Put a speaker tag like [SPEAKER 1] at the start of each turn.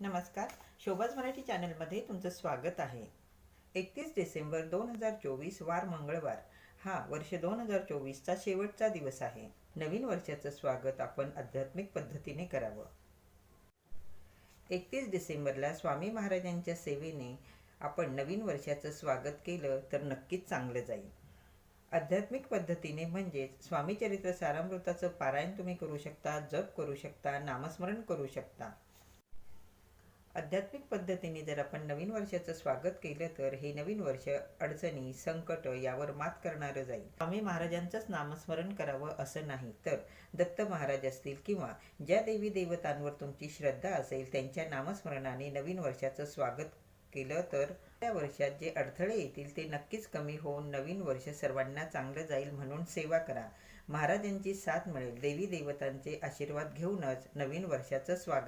[SPEAKER 1] नमस्कार. शोभाज मराठी चॅनलमध्ये तुमचं स्वागत आहे. एकतीस डिसेंबर दोन हजार चोवीस वार मंगळवार. हा वर्ष दोन हजार चोवीसचा शेवटचा दिवस आहे. नवीन वर्षाचं स्वागत आपण आध्यात्मिक पद्धतीने करावं. एकतीस डिसेंबरला स्वामी महाराजांच्या सेवेने आपण नवीन वर्षाचं स्वागत केलं तर नक्कीच चांगलं जाईल. आध्यात्मिक पद्धतीने म्हणजेच स्वामी चरित्र सारामृताचं पारायण तुम्ही करू शकता जप करू शकता नामस्मरण करू शकता. आध्यात्मिक पद्धतीने जर आपण नवीन वर्षाचं स्वागत केलं तर हे नवीन वर्ष अडचणी संकट यावर मात करणारं जाईल. स्वामी महाराजांचंच नामस्मरण करावं असं नाही तर दत्त महाराज असतील किंवा ज्या देवी देवतांवर तुमची श्रद्धा असेल त्यांच्या नामस्मरणाने नवीन वर्षाचं स्वागत केलं तर त्या वर्षात जे अडथळे येतील ते नक्कीच कमी होऊन नवीन वर्ष सर्वांना चांगलं जाईल म्हणून सेवा करा. महाराजांची साथ मिळेल. देवी देवतांचे आशीर्वाद घेऊनच नवीन वर्षाचं स्वागत